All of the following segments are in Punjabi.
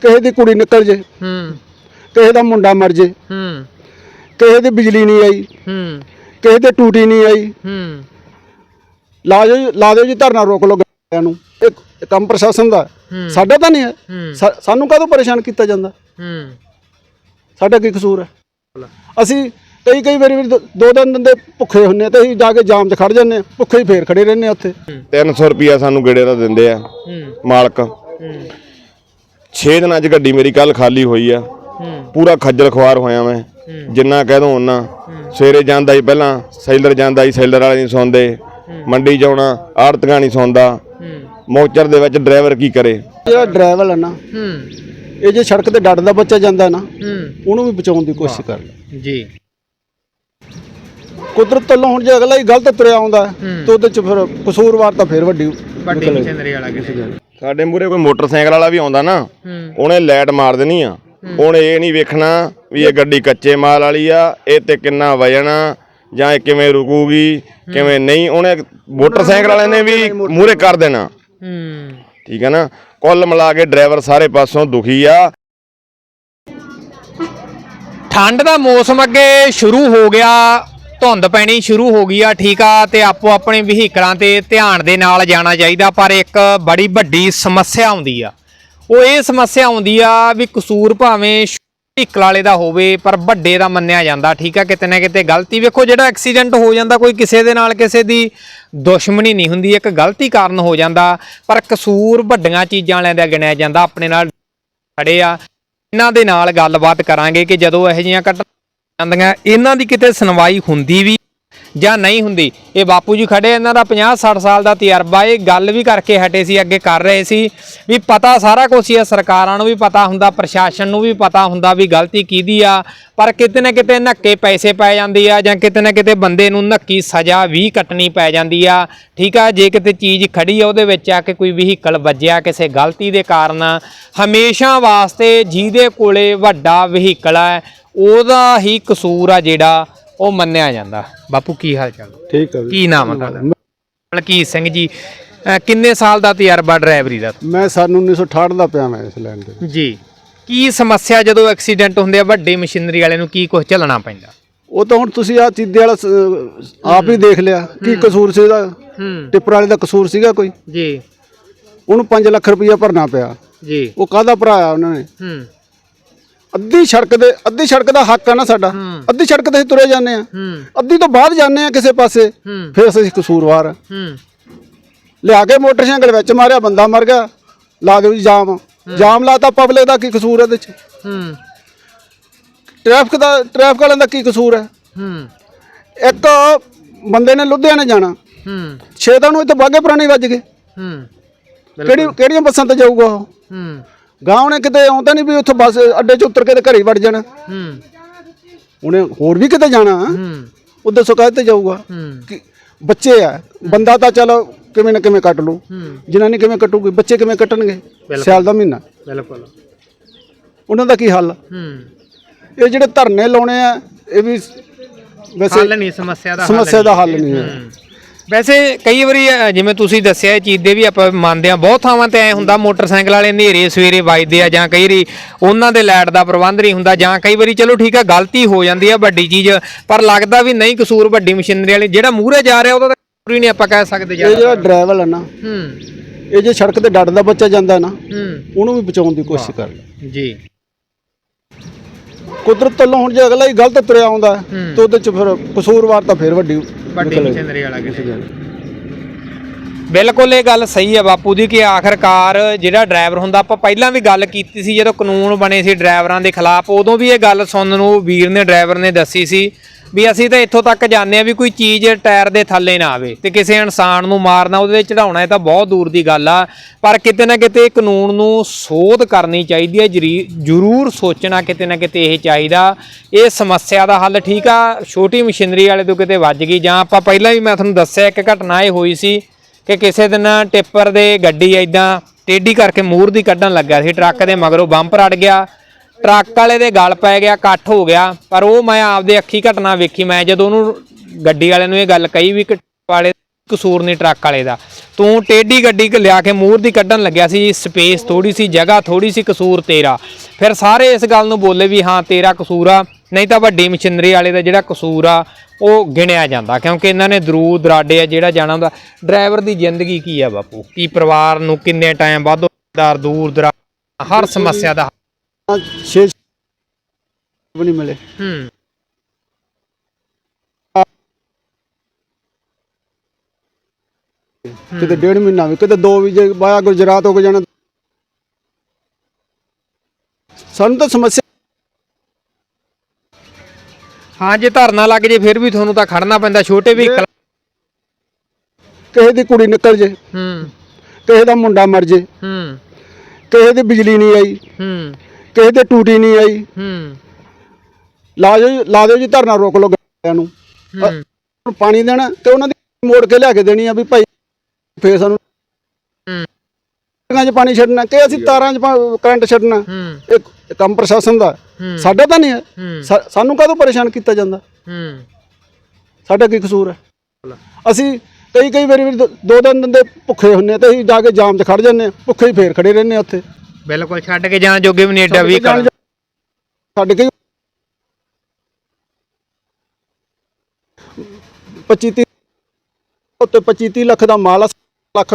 ਕਿਸੇ ਦੀ ਕੁੜੀ ਨਿਕਲ ਜੇ ਹੂੰ। ਕਿਸੇ ਦਾ ਮੁੰਡਾ ਮਰ ਜੇ ਹੂੰ। ਕਿਸੇ ਦੀ ਬਿਜਲੀ ਨਹੀਂ ਆਈ ਹੂੰ। ਕਿਸੇ ਦੇ ਟੂਟੀ ਨਹੀਂ ਆਈ। ਹੂੰ। ਲਾ ਦਿਓ ਜੀ- ਲਾ ਦਿਓ ਜੀ ਧਰਨਾ ਰੋਕ ਲਓ ਗੱਡੀਆਂ ਨੂੰ। ਇਹ ਕੰਮ ਪ੍ਰਸ਼ਾਸਨ ਦਾ। ਸਾਡਾ ਤਾਂ ਨਹੀਂ ਹੈ। ਸਾਨੂੰ ਕਾਹਦੋਂ ਪਰੇਸ਼ਾਨ ਕੀਤਾ ਜਾਂਦਾ? ਹੂੰ। ਸਾਡਾ ਕੀ ਕਸੂਰ ਹੈ? ਅਸੀਂ ਕਈ ਕਈ ਵਾਰੀ ਵੀ ਦੋ ਦਿਨ ਦਿਨ ਦੇ ਭੁੱਖੇ ਹੁੰਨੇ ਆ ਤੇ ਅਸੀਂ ਜਾ ਕੇ ਜਾਮ 'ਚ ਖੜ ਜਾਂਦੇ ਆ ਭੁੱਖੇ ਹੀ ਫੇਰ ਖੜੇ ਰਹਿੰਦੇ ਆ ਉੱਥੇ। 300 ਰੁਪਿਆ ਸਾਨੂੰ ਗੇੜੇ ਦਾ ਦਿੰਦੇ ਆ। ਹੂੰ। ਮਾਲਕ। ਹੂੰ। 6 ਦਿਨਾਂ 'ਚ ਗੱਡੀ ਮੇਰੀ ਕੱਲ ਖਾਲੀ ਹੋਈ ਆ। ਹੂੰ। ਪੂਰਾ ਖੱਜਲ ਖੁਆਰ ਹੋਇਆ ਮੈਂ। ਜਿੰਨਾ ਕਹਿ ਦੋ ਉਹਨਾਂ ਸਵੇਰੇ ਜਾਂਦਾ ਹੀ ਪਹਿਲਾਂ ਸੈਲਰ ਜਾਂਦਾ ਹੀ ਸੈਲਰ ਵਾਲੇ ਨਹੀਂ ਸੌਂਦੇ। ਮੰਡੀ ਜਾਉਣਾ ਆੜਤੀਆਂ ਨਹੀਂ ਸੌਂਦਾ। ਹੂੰ। ਮੋਚਰ ਦੇ ਵਿੱਚ ਡਰਾਈਵਰ ਕੀ ਕਰੇ? ਜਿਹੜਾ ਡਰਾਈਵਰ ਹੈ ਨਾ। ਹੂੰ। ਇਹ ਜੇ ਸੜਕ ਤੇ ਡੱਡਦਾ ਬੱਚਾ ਜਾਂਦਾ ਨਾ ਹੂੰ। ਉਹਨੂੰ ਵੀ ਬਚਾਉਣ ਦੀ ਕੋਸ਼ਿਸ਼ ਕਰ ਲੈ। ਜੀ। ਕੁਦਰਤ ਵੱਲੋਂ ਹੁਣ ਜੇ ਅਗਲਾ ਹੀ ਗਲਤ ਤੁਰਿਆ ਆਉਂਦਾ ਤੇ ਉਹਦੇ ਚ ਫਿਰ ਕਸੂਰਵਾਰ ਤਾਂ ਫਿਰ ਵੱਡੀ ਵੱਡੀ ਮਸ਼ੀਨਰੀ ਵਾਲਾ ਕਿਸੇ ਸਾਡੇ ਮੂਰੇ ਕੋਈ ਮੋਟਰਸਾਈਕਲ ਵਾਲਾ ਵੀ ਆਉਂਦਾ ਨਾ ਹੂੰ ਉਹਨੇ ਲਾਈਟ ਮਾਰ ਦੇਣੀ ਆ ਉਹਨੇ ਇਹ ਨਹੀਂ ਵੇਖਣਾ ਵੀ ਇਹ ਗੱਡੀ ਕੱਚੇ ਮਾਲ ਵਾਲੀ ਆ ਇਹ ਤੇ ਕਿੰਨਾ ਵਜਨ ਆ ਜਾਂ ਇਹ ਕਿਵੇਂ ਰੁਕੂਗੀ ਕਿਵੇਂ ਨਹੀਂ ਉਹਨੇ ਮੋਟਰਸਾਈਕਲ ਵਾਲੇ ਨੇ ਵੀ ਮੂਰੇ ਕਰ ਦੇਣਾ ਹੂੰ ਠੀਕ ਹੈ ਨਾ ਕੁੱਲ ਮਿਲਾ ਕੇ ਡਰਾਈਵਰ ਸਾਰੇ ਪਾਸੋਂ ਦੁਖੀ ਆ ਠੰਡ ਦਾ ਮੌਸਮ ਅੱਗੇ ਸ਼ੁਰੂ ਹੋ ਗਿਆ ਧੁੰਦ ਪੈਣੀ ਸ਼ੁਰੂ ਹੋ ਗਈ ਆ, ਠੀਕ ਆ, ਤੇ ਆਪੋ ਆਪਣੇ ਵਹੀਕਲਾਂ ਤੇ ਧਿਆਨ ਦੇ ਨਾਲ ਜਾਣਾ ਚਾਹੀਦਾ, ਪਰ ਇੱਕ ਬੜੀ ਵੱਡੀ ਸਮੱਸਿਆ ਆਉਂਦੀ ਆ। ਉਹ ਇਹ ਸਮੱਸਿਆ ਆਉਂਦੀ ਆ ਵੀ ਕਸੂਰ ਭਾਵੇਂ ਵਹੀਕਲ ਵਾਲੇ ਦਾ ਹੋਵੇ, ਪਰ ਵੱਡੇ ਦਾ ਮੰਨਿਆ ਜਾਂਦਾ, ਠੀਕ ਆ, ਕਿਤੇ ਨਾ ਕਿਤੇ ਗਲਤੀ। ਵੇਖੋ, ਜਿਹੜਾ ਐਕਸੀਡੈਂਟ ਹੋ ਜਾਂਦਾ, ਕੋਈ ਕਿਸੇ ਦੇ ਨਾਲ ਕਿਸੇ ਦੀ ਦੁਸ਼ਮਣੀ ਨਹੀਂ ਹੁੰਦੀ, ਇੱਕ ਗਲਤੀ ਕਾਰਨ ਹੋ ਜਾਂਦਾ, ਪਰ ਕਸੂਰ ਵੱਡੀਆਂ ਚੀਜ਼ਾਂ ਵਾਲਿਆਂ ਦਾ ਗਿਣਿਆ ਜਾਂਦਾ, ਆਪਣੇ ਨਾਲ ਖੜੇ ਆ। ਇਹਨਾਂ ਦੇ ਨਾਲ ਗੱਲਬਾਤ ਕਰਾਂਗੇ ਕਿ ਜਦੋਂ ਇਹੋ ਜਿਹੀਆਂ ਘਟਨਾ ਜਾਂਦੀਆਂ। ਇਹਨਾਂ ਦੀ ਕਿਤੇ ਸੁਣਵਾਈ ਹੁੰਦੀ ਵੀ ਜਾਂ ਨਹੀਂ ਹੁੰਦੀ, ਇਹ ਬਾਪੂ ਜੀ ਖੜੇ ਇਹਨਾਂ ਦਾ 50 60 ਸਾਲ ਦਾ ਤਜਰਬਾ, ਇਹ ਗੱਲ ਵੀ ਕਰਕੇ ਹਟੇ ਸੀ, ਅੱਗੇ ਕਰ ਰਹੇ ਸੀ। ਵੀ ਪਤਾ ਸਾਰਾ ਕੁਝ ਹੀ ਆ, ਸਰਕਾਰਾਂ ਨੂੰ ਵੀ ਪਤਾ ਹੁੰਦਾ, ਪ੍ਰਸ਼ਾਸਨ ਨੂੰ ਵੀ ਪਤਾ ਹੁੰਦਾ ਵੀ ਗਲਤੀ ਕਿਹਦੀ ਆ, ਪਰ ਕਿਤੇ ਨਾ ਕਿਤੇ ਨੱਕੇ ਪੈਸੇ ਪੈ ਜਾਂਦੇ ਆ ਜਾਂ ਕਿਤੇ ਨਾ ਕਿਤੇ ਬੰਦੇ ਨੂੰ ਨੱਕੀ ਸਜ਼ਾ ਵੀ ਕੱਟਣੀ ਪੈ ਜਾਂਦੀ ਆ। ਠੀਕ ਆ, ਜੇ ਕਿਤੇ ਚੀਜ਼ ਖੜੀ ਆ ਉਹਦੇ ਵਿੱਚ ਆ ਕੇ ਕੋਈ ਵਹੀਕਲ ਵੱਜਿਆ ਕਿਸੇ ਗਲਤੀ ਦੇ ਕਾਰਨ, ਹਮੇਸ਼ਾ ਵਾਸਤੇ ਜਿਹਦੇ ਕੋਲੇ ਵੱਡਾ ਵਹੀਕਲ ਹੈ ਉਹਦਾ ਹੀ ਕਸੂਰ ਆ ਜਿਹੜਾ ਉਹ ਮੰਨਿਆ ਜਾਂਦਾ। ਬਾਪੂ ਕੀ ਹਾਲ ਚਾਲ? ਠੀਕ ਹੈ ਕੀ ਨਾਮ ਹੈ ਤੁਹਾਡਾ? ਮਲਕੀਤ ਸਿੰਘ ਜੀ ਅਹ ਕਿੰਨੇ ਸਾਲ ਦਾ ਤਜਰਬਾ ਡਰਾਈਵਰੀ ਦਾ? ਮੈਂ ਸਾਨੂੰ 1968 ਦਾ ਪਿਆ ਮੈਂ ਇਸ ਲਾਈਨ ਤੇ। ਜੀ। ਕੀ ਸਮੱਸਿਆ ਜਦੋਂ ਐਕਸੀਡੈਂਟ ਹੁੰਦੇ ਆ ਵੱਡੇ ਮਸ਼ੀਨਰੀ ਵਾਲੇ ਨੂੰ ਕੀ ਕੁਝ ਝੱਲਣਾ ਪੈਂਦਾ? ਉਹ ਤਾਂ ਹੁਣ ਤੁਸੀਂ ਆ ਚੀਦੇ ਵਾਲਾ ਸ- ਆਪ ਹੀ ਦੇਖ ਲਿਆ ਕੀ ਕਸੂਰ ਸੀ ਉਹਦਾ ਹੂੰ। ਟਿੱਪਰ ਵਾਲੇ ਦਾ ਕਸੂਰ ਸੀਗਾ ਕੋਈ? ਜੀ। ਉਹਨੂੰ 5 ਲੱਖ ਰੁਪਈਆ ਭਰਨਾ ਪਿਆ। ਜੀ। ਉਹ ਕਾਹਦਾ ਭਰਾਇਆ ਉਹਨਾਂ ਨੇ? ਹੂੰ। ਅੱਧੀ ਸੜਕ ਦੇ ਅੱਧੀ ਸੜਕ ਦਾ ਹੱਕ ਆ ਨਾ ਸਾਡਾ। ਅੱਧੀ ਸੜਕ ਤੇ ਅਸੀਂ ਤੁਰੇ ਜਾਂਦੇ ਆ। ਹੂੰ। ਅੱਧੀ ਤੋਂ ਬਾਅਦ ਜਾਂਦੇ ਆ ਕਿਸੇ ਪਾਸੇ ਹੂੰ। ਫਿਰ ਅਸੀਂ ਕਸੂਰਵਾਰ ਆ। ਹੂੰ। ਲਿਆ ਕੇ ਮੋਟਰਸਾਈਕਲ ਵਿੱਚ ਮਾਰਿਆ ਬੰਦਾ ਮਰ ਗਿਆ ਲਾ ਦਿਓ ਜੀ ਜਾਮ ਜਾਮ ਲਾਤਾ ਪਬਲਿਕ ਦਾ ਕੀ ਕਸੂਰ ਹੈ ਇਹਦੇ ਚ? ਹੂੰ। ਟ੍ਰੈਫਿਕ ਦਾ ਟ੍ਰੈਫਿਕ ਵਾਲਿਆਂ ਦਾ ਕੀ ਕਸੂਰ ਹੈ ਹੂੰ। ਇੱਕ ਬੰਦੇ ਨੇ ਲੁਧਿਆਣੇ ਜਾਣਾ। ਹੂੰ। ਛੇਤਾਂ ਨੂੰ ਇੱਥੇ ਬਾਗੇ ਪੁਰਾਣੇ ਵੱਜ ਗਏ। ਹੂੰ। ਕਿਹੜੀ ਕਿਹੜੀਆਂ ਬੱਸਾਂ ਤੇ ਜਾਊਗਾ ਉਹ? ਹੂੰ। ਗਾਂਵ ਨੇ ਕਿਤੇ ਆਉਂਦਾ ਨਹੀਂ ਵੀ ਉੱਥੋਂ ਬੱਸ ਅੱਡੇ 'ਚ ਉਤਰ ਕੇ ਤੇ ਘਰੇ ਵੜ ਜਾਣਾ? ਹੂੰ। ਉਹਨੇ ਹੋਰ ਵੀ ਕਿਤੇ ਜਾਣਾ? ਹੂੰ। ਉਧਰ ਸੁਕਾਇਤ ਤੇ ਜਾਊਗਾ? ਹੂੰ। ਕਿ ਬੱਚੇ ਆ ਬੰਦਾ ਤਾਂ ਚਲੋ ਕਿਵੇਂ ਨਾ ਕਿਵੇਂ ਕੱਟ ਲੂ ਹੂੰ। ਜਨਾਨੀ ਕਿਵੇਂ ਕੱਟੂਗੀ? ਬੱਚੇ ਕਿਵੇਂ ਕੱਟਣਗੇ? ਸਿਆਲ ਦਾ ਮਹੀਨਾ। ਬਿਲਕੁਲ। ਉਹਨਾਂ ਦਾ ਕੀ ਹੱਲ? ਹੂੰ। ਇਹ ਜਿਹੜੇ ਧਰਨੇ ਲਾਉਣੇ ਆ ਇਹ ਵੀ ਵੈਸੇ ਹੱਲ ਨਹੀਂ ਸਮੱਸਿਆ ਦਾ ਹੱਲ ਸਮੱਸਿਆ ਦਾ ਹੱਲ ਨਹੀਂ ਹੈ। ਹੂੰ। ਵੈਸੇ ਕਈ ਵਾਰੀ ਅ, ਜਿਵੇਂ ਤੁਸੀਂ ਦੱਸਿਆ ਇਹ ਚੀਜ਼ ਦੇ ਵੀ ਆਪਾਂ ਮੰਨਦੇ ਆ ਬਹੁਤ ਥਾਵਾਂ ਤੇ ਐ ਹੁੰਦਾ ਮੋਟਰਸਾਈਕਲ ਵਾਲੇ ਹਨੇਰੇ ਸਵੇਰੇ ਵੱਜਦੇ ਆ ਜਾਂ ਕਈ ਵਾਰੀ ਉਹਨਾਂ ਦੇ ਲਾਈਟ ਦਾ ਪ੍ਰਬੰਧ ਨਹੀਂ ਹੁੰਦਾ ਜਾਂ ਕਈ ਵਾਰੀ ਚਲੋ ਠੀਕ ਆ ਗਲਤੀ ਹੋ ਜਾਂਦੀ ਆ ਵੱਡੀ ਚੀਜ਼ ਪਰ ਲੱਗਦਾ ਵੀ ਨਹੀਂ ਕਸੂਰ ਵੱਡੀ ਮਸ਼ੀਨਰੀ ਵਾਲੀ ਜਿਹੜਾ ਮੂਹਰੇ ਜਾ ਰਿਹਾ ਉਹਦਾ ਤਾਂ ਕਸੂਰ ਹੀ ਨਹੀਂ ਆਪਾਂ ਕਹਿ ਸਕਦੇ ਇਹ ਜ਼ਿਆਦਾ। ਜਿਹੜਾ ਡਰਾਈਵਰ ਹੈ ਨਾ ਹੂੰ। ਇਹ ਜੇ ਸੜਕ ਤੇ ਡੱਡਦਾ ਬੱਚਾ ਜਾਂਦਾ ਨਾ ਹੂੰ। ਉਹਨੂੰ ਵੀ ਬਚਾਉਣ ਦੀ ਕੋਸ਼ਿਸ਼ ਕਰ ਜੀ। ਕੁਦਰਤ ਵੱਲੋਂ ਹੁਣ ਜੇ ਅਗਲਾ ਹੀ ਗਲਤ ਤੁਰਿਆ ਆਉਂਦਾ। ਤੇ ਉਹਦੇ ਚ ਫਿਰ ਕਸੂਰਵਾਰ ਤਾਂ ਫਿਰ ਵੱਡੀ ਵੱਡੀ ਮਸ਼ੀਨਰੀ ਵਾਲਾ ਕਿਸੇ ਬਿਲਕੁਲ ਇਹ ਗੱਲ ਸਹੀ ਹੈ ਬਾਪੂ ਦੀ ਕਿ ਆਖਰਕਾਰ ਜਿਹੜਾ ਡਰਾਈਵਰ ਹੁੰਦਾ ਆਪਾਂ ਪਹਿਲਾਂ ਵੀ ਗੱਲ ਕੀਤੀ ਸੀ ਜਦੋਂ ਕਾਨੂੰਨ ਬਣੇ ਸੀ ਡਰਾਈਵਰਾਂ ਦੇ ਖਿਲਾਫ ਉਦੋਂ ਵੀ ਇਹ ਗੱਲ ਸੁਣਨ ਨੂੰ ਵੀਰ ਨੇ ਡਰਾਈਵਰ ਨੇ ਦੱਸੀ ਸੀ। ਵੀ ਅਸੀਂ ਤਾਂ ਇੱਥੋਂ ਤੱਕ ਜਾਂਦੇ ਆ ਵੀ ਕੋਈ ਚੀਜ਼ ਟਾਇਰ ਦੇ ਥੱਲੇ ਨਾ ਆਵੇ ਤੇ ਕਿਸੇ ਇਨਸਾਨ ਨੂੰ ਮਾਰਨਾ, ਉਹਦੇ ਚੜਾਉਣਾ ਇਹ ਤਾਂ ਬਹੁਤ ਦੂਰ ਦੀ ਗੱਲ ਆ। ਪਰ ਕਿਤੇ ਨਾ ਕਿਤੇ ਕਾਨੂੰਨ ਨੂੰ ਸੋਧ ਕਰਨੀ ਚਾਹੀਦੀ ਹੈ, ਜਰੀ- ਜ਼ਰੂਰ ਸੋਚਣਾ ਕਿਤੇ ਨਾ ਕਿਤੇ ਇਹ ਚਾਹੀਦਾ। ਇਹ ਸਮੱਸਿਆ ਦਾ ਹੱਲ ਠੀਕ ਆ, ਛੋਟੀ ਮਸ਼ੀਨਰੀ ਵਾਲੇ ਤੋਂ ਕਿਤੇ ਵੱਜ ਗਈ। ਜਾਂ ਆਪਾਂ ਪਹਿਲਾਂ ਵੀ ਮੈਂ ਤੁਹਾਨੂੰ ਦੱਸਿਆ, ਇੱਕ ਘਟਨਾ ਇਹ ਹੋਈ ਸੀ ਕਿ ਕਿਸੇ ਦਿਨ ਟਿੱਪਰ ਦੇ ਗੱਡੀ ਐਦਾਂ ਟੇਢੀ ਕਰਕੇ ਮੂਰ ਦੀ ਕੱਢਣ ਲੱਗਾ ਸੀ, ਟਰੱਕ ਦੇ ਮਗਰੋਂ ਬੰਪਰ ਅੜ ਗਿਆ। ਟਰੱਕ ਵਾਲੇ ਦੇ ਗਲ ਪੈ ਗਿਆ, ਇਕੱਠ ਹੋ ਗਿਆ, ਪਰ ਉਹ ਮੈਂ ਆਪਦੇ ਅੱਖੀ ਘਟਨਾ ਵੇਖੀ, ਮੈਂ ਜਦੋਂ ਉਹਨੂੰ ਗੱਡੀ ਵਾਲੇ ਨੂੰ ਇਹ ਗੱਲ ਕਹੀ ਵੀ ਵਾਲੇ ਕਸੂਰ ਨਹੀਂ ਟਰੱਕ ਵਾਲੇ ਦਾ। ਤੂੰ ਟੇਢੀ ਗੱਡੀ ਲਿਆ ਕੇ ਮੂਰ ਦੀ ਕੱਢਣ ਲੱਗਿਆ ਸੀ, ਸਪੇਸ ਥੋੜੀ ਸੀ, ਜਗ੍ਹਾ ਥੋੜੀ ਸੀ, ਕਸੂਰ ਤੇਰਾ। ਫਿਰ ਸਾਰੇ ਇਸ ਗੱਲ ਨੂੰ ਬੋਲੇ ਵੀ ਹਾਂ, ਤੇਰਾ ਕਸੂਰ ਆ, ਨਹੀਂ ਤਾਂ ਵੱਡੀ ਮਸ਼ੀਨਰੀ ਵਾਲੇ ਦਾ ਜਿਹੜਾ ਕਸੂਰ ਆ, ਉਹ ਗਿਣਿਆ ਜਾਂਦਾ, ਕਿਉਂਕਿ ਇਹਨਾਂ ਨੇ ਦਰੂ ਦਰਾਡੇ ਆ, ਜਿਹੜਾ ਜਾਣਾ ਹੁੰਦਾ, ਡਰਾਈਵਰ ਦੀ ਜ਼ਿੰਦਗੀ ਕੀ ਆ ਬਾਪੂ? ਕੀ ਪਰਿਵਾਰ ਨੂੰ ਕਿੰਨੇ ਟਾਈਮ ਬਾਅਦ ਦੂਰ ਦਰਾ ਹਰ ਸਮੱਸਿਆ ਦਾ ਛੇ ਵੀ ਨਹੀਂ ਮਿਲੇ। ਹੂੰ। ਕਿਤੇ ਡੇਢ ਮਹੀਨਾ ਵੀ ਕਿਤੇ ਦੋ ਵੀ ਜੇ ਬਾਇਆ ਗੁਜਰਾਤ ਹੋ ਕੇ ਜਾਣਾ। ਸਾਨੂੰ ਤਾਂ ਸਮੱਸਿਆ ਹਾਂ ਜੇ ਧਰਨਾ ਲੱਗ ਜੇ ਫਿਰ ਵੀ ਤੁਹਾਨੂੰ ਤਾਂ ਖੜਨਾ ਪੈਂਦਾ ਛੋਟੇ ਵਹੀਕਲ ਕਿਸੇ ਦੀ ਕੁੜੀ ਨਿਕਲ ਜੇ ਹੂੰ। ਕਿਸੇ ਦਾ ਮੁੰਡਾ ਮਰ ਜੇ ਹੂੰ। ਕਿਸੇ ਦੀ ਬਿਜਲੀ ਨਹੀਂ ਆਈ ਹੂੰ। ਕਿਸੇ ਦੇ ਟੂਟੀ ਨਹੀਂ ਆਈ। ਹੂੰ। ਲਾ ਦਿਓ ਜੀ ਲਾ ਦਿਓ ਜੀ ਧਰਨਾ ਰੋਕ ਲਓ ਗੱਡੀਆਂ ਨੂੰ। ਹੂੰ। ਹੁਣ ਪਾਣੀ ਦੇਣਾ ਤੇ ਉਹਨਾਂ ਦੀ ਮੋੜ ਕੇ ਲਿਆ ਕੇ ਦੇਣੀ ਆ ਵੀ ਭਾਈ ਫੇਰ ਸਾਨੂੰ ਹੂੰ। 'ਚ ਪਾਣੀ ਛੱਡਣਾ ਕਿ ਅਸੀਂ ਤਾਰਾਂ 'ਚ ਪਾ- ਕਰੰਟ ਛੱਡਣਾ। ਹੂੰ। ਇਹ ਕੰਮ ਪ੍ਰਸ਼ਾਸਨ ਦਾ। ਹੂੰ। ਸਾਡਾ ਤਾਂ ਨਹੀਂ ਹੈ। ਹੂੰ। ਸਾ- ਸਾਨੂੰ ਕਾਹਦੋਂ ਪਰੇਸ਼ਾਨ ਕੀਤਾ ਜਾਂਦਾ? ਹੂੰ। ਸਾਡਾ ਕੀ ਕਸੂਰ ਹੈ? ਅਸੀਂ ਕਈ ਕਈ ਵਾਰੀ ਦੋ ਦੋ ਦਿਨ ਦਿਨ ਦੇ ਭੁੱਖੇ ਹੁੰਨੇ ਆ ਤੇ ਅਸੀਂ ਜਾ ਕੇ ਜਾਮ 'ਚ ਖੜ ਜਾਂਦੇ ਆ ਭੁੱਖੇ ਹੀ ਫੇਰ ਖੜੇ ਰਹਿੰਦੇ ਆ ਉੱਥੇ। ਬਿਲਕੁਲ ਛੱਡ ਕੇ ਜਾਣ ਜੋਗੇ ਵੀ ਨਹੀਂ ਵੀ ਸਾਡੇ ਕਈ 25 30 ਉੱਤੇ 25 30 ਲੱਖ ਦਾ ਮਾਲ ਆ ਲੱਖ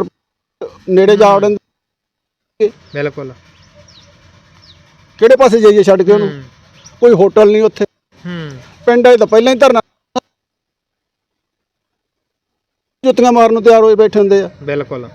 ਨੇੜੇ ਜਾ ਵੜਨ ਬਿਲਕੁਲ। ਕਿਹੜੇ ਪਾਸੇ ਜਾਈਏ ਛੱਡ ਕੇ ਉਹਨੂੰ? ਕੋਈ ਹੋਟਲ ਨਹੀਂ ਉੱਥੇ। ਹੂੰ। ਪਿੰਡ 'ਚ ਤਾਂ ਪਹਿਲਾਂ ਹੀ ਧਰਨਾ ਜੁੱਤੀਆਂ ਮਾਰਨ ਨੂੰ ਤਿਆਰ ਹੋਏ ਬੈਠੇ ਹੁੰਦੇ ਆ। ਬਿਲਕੁਲ।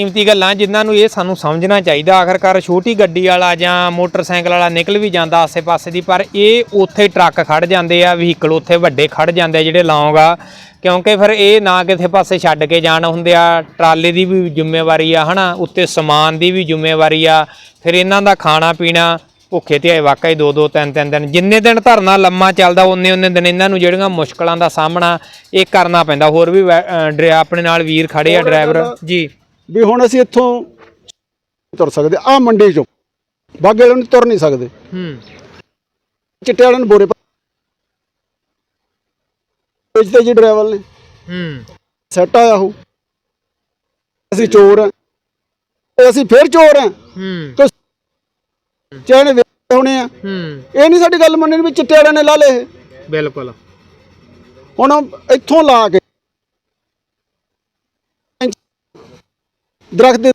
ਕੀਮਤੀ ਗੱਲਾਂ ਜਿਨ੍ਹਾਂ ਨੂੰ ਇਹ ਸਾਨੂੰ ਸਮਝਣਾ ਚਾਹੀਦਾ। ਆਖਰਕਾਰ ਛੋਟੀ ਗੱਡੀ ਵਾਲਾ ਜਾਂ ਮੋਟਰਸਾਈਕਲ ਵਾਲਾ ਨਿਕਲ ਵੀ ਜਾਂਦਾ ਆਸੇ-ਪਾਸੇ ਦੀ ਪਰ ਇਹ ਉੱਥੇ ਟਰੱਕ ਖੜ ਜਾਂਦੇ ਆ ਵਹੀਕਲ ਉੱਥੇ ਵੱਡੇ ਖੜ ਜਾਂਦੇ ਜਿਹੜੇ ਲੌਂਗ ਆ। ਕਿਉਂਕਿ ਫਿਰ ਇਹ ਨਾ ਕਿਸੇ ਪਾਸੇ ਛੱਡ ਕੇ ਜਾਣ ਹੁੰਦੇ ਆ ਟਰਾਲੇ ਦੀ ਵੀ ਜ਼ਿੰਮੇਵਾਰੀ ਆ ਹਨਾ? ਉੱਤੇ ਸਮਾਨ ਦੀ ਵੀ ਜ਼ਿੰਮੇਵਾਰੀ ਆ। ਫਿਰ ਇਹਨਾਂ ਦਾ ਖਾਣਾ ਪੀਣਾ ਭੁੱਖੇ ਤੇ ਵਾਕਈ ਦੋ ਦੋ ਤਿੰਨ ਤਿੰਨ ਦਿਨ। ਜਿੰਨੇ ਦਿਨ ਧਰਨਾ ਲੰਮਾ ਚੱਲਦਾ ਉਹਨੇ ਉਹਨੇ ਦਿਨ ਇਹਨਾਂ ਨੂੰ ਜਿਹੜੀਆਂ ਮੁਸ਼ਕਲਾਂ ਦਾ ਸਾਹਮਣਾ ਇਹ ਕਰਨਾ ਪੈਂਦਾ। ਹੋਰ ਵੀ ਆਪਣੇ ਨਾਲ ਵੀਰ ਖੜੇ ਆ ਡਰਾਈਵਰ। ਜੀ। ਵੀ ਹੁਣ ਅਸੀਂ ਇੱਥੋਂ ਤੁਰ ਸਕਦੇ ਆ ਮੰਡੀ ਚੋਂ। ਬਾਗੇ ਵਾਲੇ ਨੂੰ ਤੁਰ ਨਹੀਂ ਸਕਦੇ। ਹੂੰ। ਚਿੱਟੇ ਵਾਲਿਆਂ ਨੂੰ ਬੋਰੇ ਵੇਚਦੇ ਜੀ ਡਰਾਈਵਰ ਨੇ। ਹੂੰ। ਸੈੱਟ ਆਇਆ ਉਹ। ਅਸੀਂ ਚੋਰ ਆ ਤੇ ਅਸੀਂ ਫੇਰ ਚੋਰ ਆ ਹੂੰ। ਤੇ ਚੈਨ ਵੇਚਦੇ ਹੋਣੇ ਆ। ਹੂੰ। ਇਹ ਨਹੀਂ ਸਾਡੀ ਗੱਲ ਮੰਨਣੀ ਵੀ ਚਿੱਟੇ ਵਾਲਿਆਂ ਨੇ ਲਾ ਲਏ ਇਹ। ਬਿਲਕੁਲ। ਹੁਣ ਇੱਥੋਂ ਲਾ ਕੇ ਦਰਖਤ ਦੇ